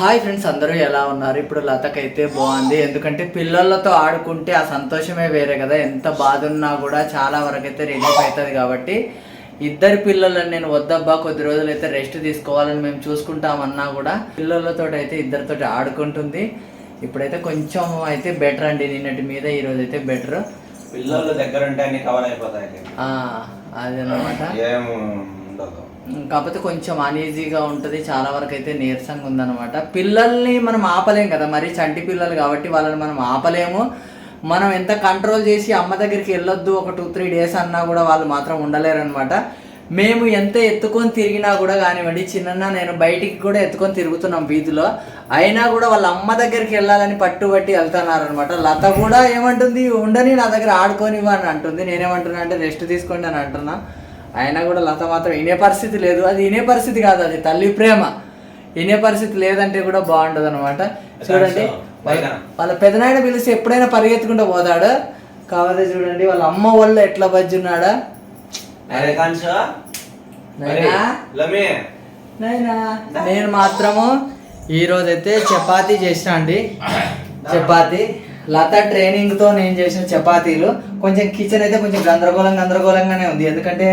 Hi friends అందరూ ఎలా ఉన్నారు? ఇప్పుడు లతకైతే బాగుంది. ఎందుకంటే పిల్లలతో ఆడుకుంటే ఆ సంతోషమే వేరే కదా. ఎంత బాధ ఉన్నా కూడా చాలా వరకు అయితే రిలీఫ్ అవుతుంది కాబట్టి ఇద్దరు పిల్లలను నేను వద్దబ్బా కొద్ది రోజులు అయితే రెస్ట్ తీసుకోవాలని మేము చూసుకుంటామన్నా కూడా పిల్లలతో అయితే ఇద్దరితో ఆడుకుంటుంది. ఇప్పుడైతే కొంచెం అయితే బెటర్ అండి. నిన్నటి మీద ఈరోజు అయితే బెటర్ పిల్లలు దగ్గర ఉంటే అన్ని కవర్ అయిపోతాయి. అదనమాట కాకపోతే కొంచెం అనీజీగా ఉంటుంది. చాలా వరకు అయితే నీరసంగా ఉందన్నమాట. పిల్లల్ని మనం ఆపలేం కదా. మరి చంటి పిల్లలు కాబట్టి వాళ్ళని మనం ఆపలేము. మనం ఎంత కంట్రోల్ చేసి అమ్మ దగ్గరికి వెళ్ళొద్దు ఒక టూ త్రీ డేస్ అన్నా కూడా వాళ్ళు మాత్రం ఉండలేరు అనమాట మేము ఎంత ఎత్తుకొని తిరిగినా కూడా కానివ్వండి చిన్న నేను బయటికి కూడా ఎత్తుకొని తిరుగుతున్నాం వీధిలో. అయినా కూడా వాళ్ళ అమ్మ దగ్గరికి వెళ్ళాలని పట్టుబట్టి వెళ్తున్నారు అనమాట లత కూడా ఏమంటుంది ఉండని నా దగ్గర ఆడుకొని అని అంటుంది. నేనేమంటున్నా అంటే రెస్ట్ తీసుకోండి అని అంటున్నా. అయినా కూడా లత మాత్రం వినే పరిస్థితి లేదు. అది వినే పరిస్థితి కాదు అది తల్లి ప్రేమ. వినే పరిస్థితి లేదంటే కూడా బాగుంటుంది అనమాట చూడండి వాళ్ళ పెదనాయన పిలిస్తే ఎప్పుడైనా పరిగెత్తుకుంటూ పోతాడు. కాకపోతే చూడండి వాళ్ళ అమ్మ వాళ్ళు ఎట్లా బజ్జున్నాడా? నేను? మాత్రము ఈరోజు అయితే చపాతీ చేసిన అండి. చపాతీ. లత ట్రైనింగ్తో నేను చేసిన చపాతీలు కొంచెం కిచెన్ అయితే కొంచెం గందరగోళం గందరగోళంగానే ఉంది. ఎందుకంటే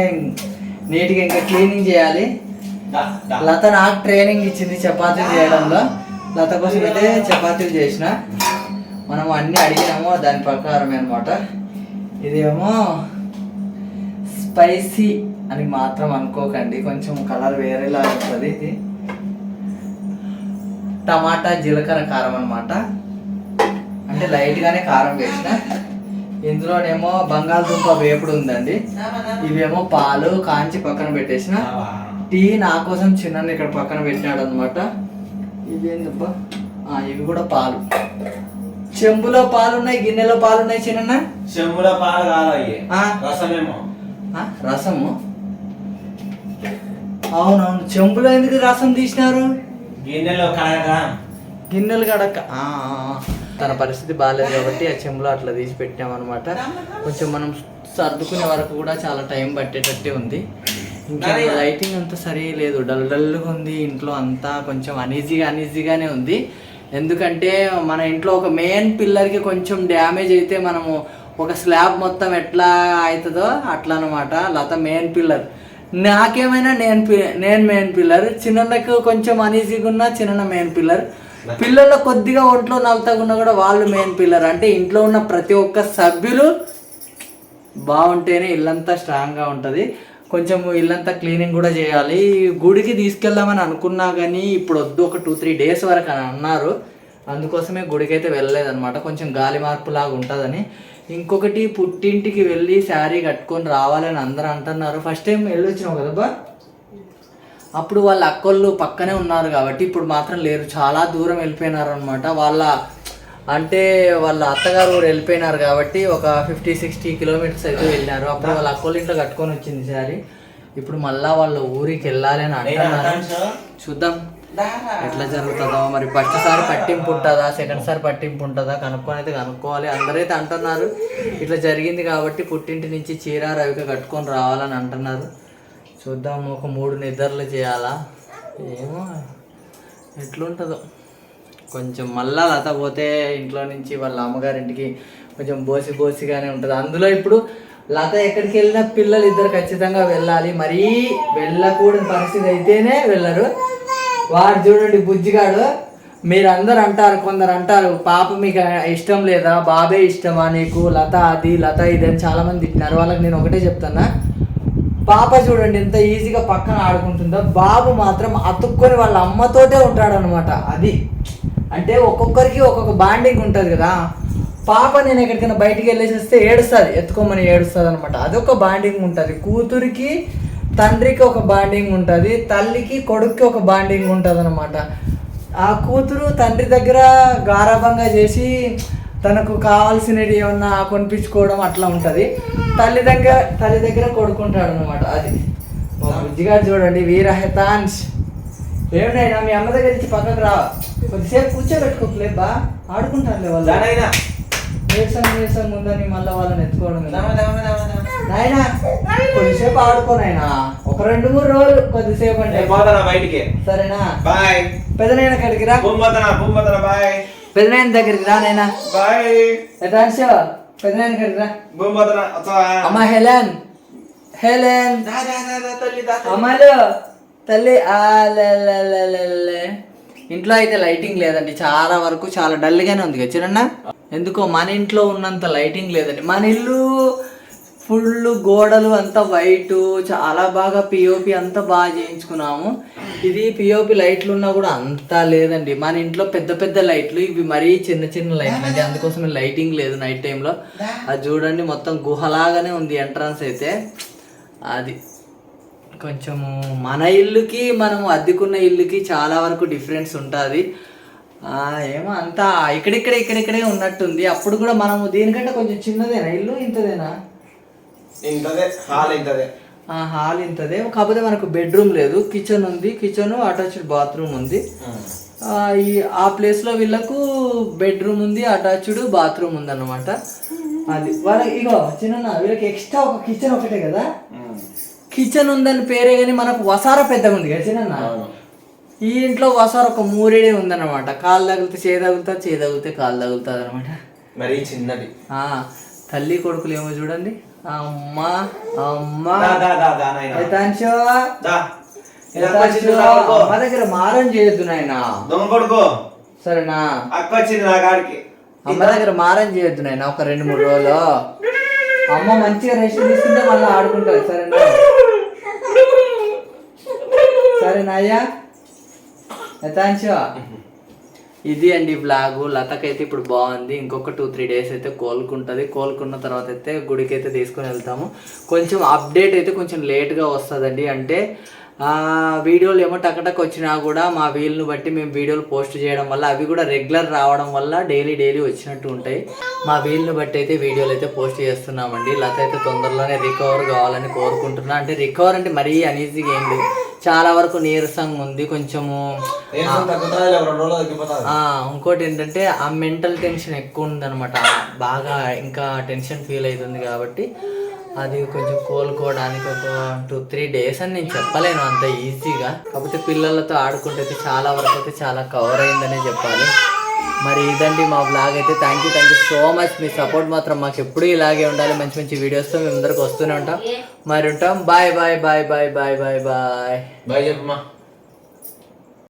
నీట్గా ఇంకా క్లీనింగ్ చేయాలి. లత నాకు ట్రైనింగ్ ఇచ్చింది చపాతీలు చేయడంలో. లత కోసం అయితే చపాతీలు చేసిన. మనం అన్నీ అడిగినాము దాని ప్రకారమే అనమాట ఇదేమో స్పైసీ అని మాత్రం అనుకోకండి. కొంచెం కలర్ వేరేలా ఉంటుంది ఇది. టమాటా జీలకర్ర కారం అనమాట అంటే లైట్గానే కారం వేసిన. ఇందులోనేమో బంగాళదుంప వేపుడు ఉందండి. ఇవేమో పాలు కాంచి పక్కన పెట్టేసిన. టీ నా కోసం చిన్న ఇక్కడ పక్కన పెట్టినాడు అనమాట ఇవేందబ్బా ఆ, ఇవి కూడా పాలు. చెంబులో పాలు ఉన్నాయి గిన్నెలో పాలు ఉన్నాయి చిన్న చెంబులో పాలు కాదు. రసమేమో. రసము? అవునవును. చెంబులో ఎందుకు రసం తీసినారు? గిన్నెలో కడగరా గిన్నెలు కడక. తన పరిస్థితి బాగాలేదు కాబట్టి ఆ చెంబులో అట్లా తీసి పెట్టామన్నమాట. కొంచెం మనం సర్దుకునే వరకు కూడా చాలా టైం పట్టేటట్టే ఉంది. ఇంకా లైటింగ్ అంతా సరి లేదు. డల్ డల్గా ఉంది. ఇంట్లో అంతా కొంచెం అనీజీగా అనీజీగానే ఉంది. ఎందుకంటే మన ఇంట్లో ఒక మెయిన్ పిల్లర్కి కొంచెం డ్యామేజ్ అయితే మనము ఒక స్లాబ్ మొత్తం ఎట్లా అవుతుందో అట్లా అనమాట లత మెయిన్ పిల్లర్ నాకేమైనా నేను నేను మెయిన్ పిల్లర్ చిన్నకు కొంచెం అనీజీగా ఉన్నా చిన్న మెయిన్ పిల్లర్ పిల్లల్లో కొద్దిగా ఒంట్లో నలతగా కూడా వాళ్ళు మెయిన్ పిల్లర్ అంటే ఇంట్లో ఉన్న ప్రతి ఒక్క సభ్యులు బాగుంటేనే ఇల్లంతా స్ట్రాంగ్గా ఉంటుంది. కొంచెం ఇల్లంతా క్లీనింగ్ కూడా చేయాలి. గుడికి తీసుకెళ్దామని అనుకున్నా కానీ ఇప్పుడు వద్దు ఒక టూ త్రీ డేస్ వరకు అని అన్నారు. అందుకోసమే గుడికి అయితే వెళ్ళలేదన్నమాట. కొంచెం గాలి మార్పు లాగా ఉంటుందని. ఇంకొకటి పుట్టింటికి వెళ్ళి శారీ కట్టుకొని రావాలని అందరూ అంటున్నారు. ఫస్ట్ టైం వెళ్ళొచ్చినావు బా అప్పుడు వాళ్ళ అక్కోళ్ళు పక్కనే ఉన్నారు కాబట్టి ఇప్పుడు మాత్రం లేరు. చాలా దూరం వెళ్ళిపోయినారు అనమాట వాళ్ళ అంటే వాళ్ళ అత్తగారు ఊరు వెళ్ళిపోయినారు కాబట్టి ఒక ఫిఫ్టీ సిక్స్టీ కిలోమీటర్స్ అయితే వెళ్ళినారు. అప్పుడు వాళ్ళ అక్కోళ్ళ ఇంట్లో కట్టుకొని వచ్చింది సారీ. ఇప్పుడు మళ్ళా వాళ్ళ ఊరికి వెళ్ళాలి అని అంటున్నారు. చూద్దాం. ఎట్లా జరుగుతుందో. మరి ఫస్ట్ సారి పట్టింపు ఉంటుందా? సెకండ్ సారి పట్టింపు ఉంటుందా? కనుక్కొని అయితే కనుక్కోవాలి. అందరైతే అంటున్నారు. ఇట్లా జరిగింది కాబట్టి పుట్టింటి నుంచి చీర రవిక కట్టుకొని రావాలని అంటున్నారు. చూద్దాం ఒక మూడు నిద్రలు చేయాలా? ఏమో ఎట్లుంటుందో. కొంచెం మళ్ళా లత పోతే ఇంట్లో నుంచి వాళ్ళ అమ్మగారింటికి కొంచెం బోసి బోసిగానే ఉంటుంది. అందులో ఇప్పుడు లత ఎక్కడికి వెళ్ళినా పిల్లలు ఇద్దరు ఖచ్చితంగా వెళ్ళాలి. మరీ వెళ్ళకూడని పరిస్థితి అయితేనే వెళ్ళరు. వాడు చూడండి బుజ్జిగాడు. మీరు అందరు అంటారు కొందరు అంటారు పాప మీకు ఇష్టం లేదా? బాబే ఇష్టమా నీకు? లత అది లత ఇది అని చాలామంది తిట్టినారు. వాళ్ళకి నేను ఒకటే చెప్తాను పాప చూడండి ఎంత ఈజీగా పక్కన ఆడుకుంటుందో. బాబు మాత్రం అతుక్కొని వాళ్ళ అమ్మతోటే ఉంటాడు అనమాట అది. అంటే ఒక్కొక్కరికి ఒక్కొక్క బాండింగ్ ఉంటుంది కదా. పాప నేను ఎక్కడికైనా బయటికి వెళ్ళేసి వస్తే ఏడుస్తుంది. ఎత్తుకోమని ఏడుస్తుంది అనమాట అదొక బాండింగ్ ఉంటుంది. కూతురికి తండ్రికి ఒక బాండింగ్ ఉంటుంది. తల్లికి కొడుక్కి ఒక బాండింగ్ ఉంటుంది అనమాట ఆ కూతురు తండ్రి దగ్గర గారాభంగా చేసి తనకు కావాల్సినవి ఏమన్నా కొనిపించుకోవడం అట్లా ఉంటుంది. తల్లి దగ్గర తల్లి దగ్గర కొడుకుంటాడు అనమాట అది. మా బుజ్జిగాడు చూడండి వీర హెతాన్స్ ఏమిటైనా మీ అమ్మ దగ్గర నుంచి పక్కకు రా. కొద్దిసేపు కూర్చోబెట్టుకోలేబా ఆడుకుంటారులే వాళ్ళు. నీరసం నీరసం ఉందని మళ్ళీ వాళ్ళని ఎత్తుకోవడం నాయనా కొద్దిసేపు ఆడుకోనైనా ఒక రెండు మూడు రోజులు కొద్దిసేపు అంటే. బయటికి? సరేనా? బాయ్. పెదనాయన దగ్గరికి రా. బొమ్మతనా బొమ్మతనా బాయ్. పెదనాయన దగ్గరికి రా నాయన. బాయ్. ఎట్లా హర్షో పెదనాయన దగ్గరికి రా. భూమదన అమ్మ హెలెన్ హెలెన్. అమ్మలు తల్లి ఇంట్లో అయితే లైటింగ్ లేదండి చాలా వరకు చాలా డల్గానే ఉంది చిన్న ఎందుకో మన ఇంట్లో ఉన్నంత లైటింగ్ లేదండి మన ఇల్లు ఫుల్ గోడలు అంతా వైట్ చాలా బాగా పిఓపి అంతా బాగా చేయించుకున్నాము. ఇది పిఓపి లైట్లు ఉన్నా కూడా అంతా లేదండి. మన ఇంట్లో పెద్ద పెద్ద లైట్లు ఇవి మరీ చిన్న చిన్న లైట్లు అండి. అందుకోసమే లైటింగ్ లేదు నైట్ టైంలో. అది చూడండి మొత్తం గుహలాగానే ఉంది ఎంట్రన్స్ అయితే. అది కొంచెము మన ఇల్లుకి మనం అద్దెకున్న ఇల్లుకి చాలా వరకు డిఫరెన్స్ ఉంటుంది. ఏమో అంతా ఇక్కడిక్కడ ఇక్కడిక్కడే ఉన్నట్టుంది. అప్పుడు కూడా మనము దీనికంటే కొంచెం చిన్నదేనా? ఇల్లు ఇంతదేనా? ఇంతదే హాల్ ఇంతదే. హాల్ ఇంతదే. కాకపోతే మనకు బెడ్రూమ్ లేదు. కిచెన్ ఉంది. కిచెన్ అటాచ్డ్ బాత్రూమ్ ఉంది. ఆ, ఈ ఆ ప్లేస్లో వీళ్ళకు బెడ్రూమ్ ఉంది అటాచ్డ్ బాత్రూమ్ ఉంది అనమాట అది. వాళ్ళ ఇగో చిన్న వీళ్ళకి ఎక్స్ట్రా ఒక కిచెన్ ఒకటే కదా? కిచెన్ ఉందని పేరే కానీ మనకు వసార పెద్దగా ఉంది కదా చిన్న. ఈ ఇంట్లో వసార ఒక మూరేడే ఉందన్నమాట. కాలు తగిలితే చేయి తగులుతా చేయి తగిలితే కాలు తగులుతుంది అనమాట మరి చిన్నది. తల్లి కొడుకులు ఏమో చూడండి. అమ్మ అమ్మ. దా, దా, దా, దా, నాయనా. యథాంశో దా. ఇది అక్క యథాంశో, వచ్చింది నా కొడుకు. అమ్మ దగ్గర మారం చేయొద్దు నాయన. దొంగ సరేనా? అక్క వచ్చింది నా కాడికి. అమ్మ దగ్గర మారం చేయొద్దు నాయన ఒక రెండు మూడు రోజులు. అమ్మ మంచిగా రెస్ట్ తీసుకుంటే మళ్ళీ ఆడుకుంటుంది సరేనా? సరేనా అయ్యా? యథాంశో ఇది అండి బ్లాగు లతకైతే ఇప్పుడు బాగుంది. ఇంకొక టూ త్రీ డేస్ అయితే కోలుకుంటుంది. కోలుకున్న తర్వాత అయితే గుడికి అయితే తీసుకొని వెళ్తాము. కొంచెం అప్డేట్ అయితే కొంచెం లేట్గా వస్తుందండి. అంటే వీడియోలు ఏమో టకటక్ వచ్చినా కూడా మా వీలును బట్టి మేము వీడియోలు పోస్ట్ చేయడం వల్ల అవి కూడా రెగ్యులర్ రావడం వల్ల డైలీ డైలీ వచ్చినట్టు ఉంటాయి. మా వీలును బట్టి అయితే వీడియోలు అయితే పోస్ట్ చేస్తున్నామండి. లత అయితే తొందరలోనే రికవర్ కావాలని కోరుకుంటున్నా. అంటే రికవర్ అంటే మరీ అనీజీగా ఏం లేదు. చాలా వరకు నీరసంగా ఉంది. కొంచెము ఇంకోటి ఏంటంటే ఆ మెంటల్ టెన్షన్ ఎక్కువ ఉందన్నమాట. బాగా ఇంకా టెన్షన్ ఫీల్ అవుతుంది కాబట్టి అది కొంచెం కోలుకోవడానికి ఒక టూ త్రీ డేస్ అని నేను చెప్పలేను అంత ఈజీగా కాకపోతే పిల్లలతో ఆడుకుంటే అయితే చాలా వరకు అయితే చాలా కవర్ అయిందనే చెప్పాలి. మరి ఇదండి మా బ్లాగ్ అయితే. Thank you thank you so much me support మాత్రం మాకు ఎప్పుడూ ఇలాగే ఉండాలి. మంచి మంచి వీడియోస్తో మేము అందరికి వస్తూనే ఉంటాం. మరి ఉంటాం. Bye bye bye bye bye bye bye bye చెప్పమ్మా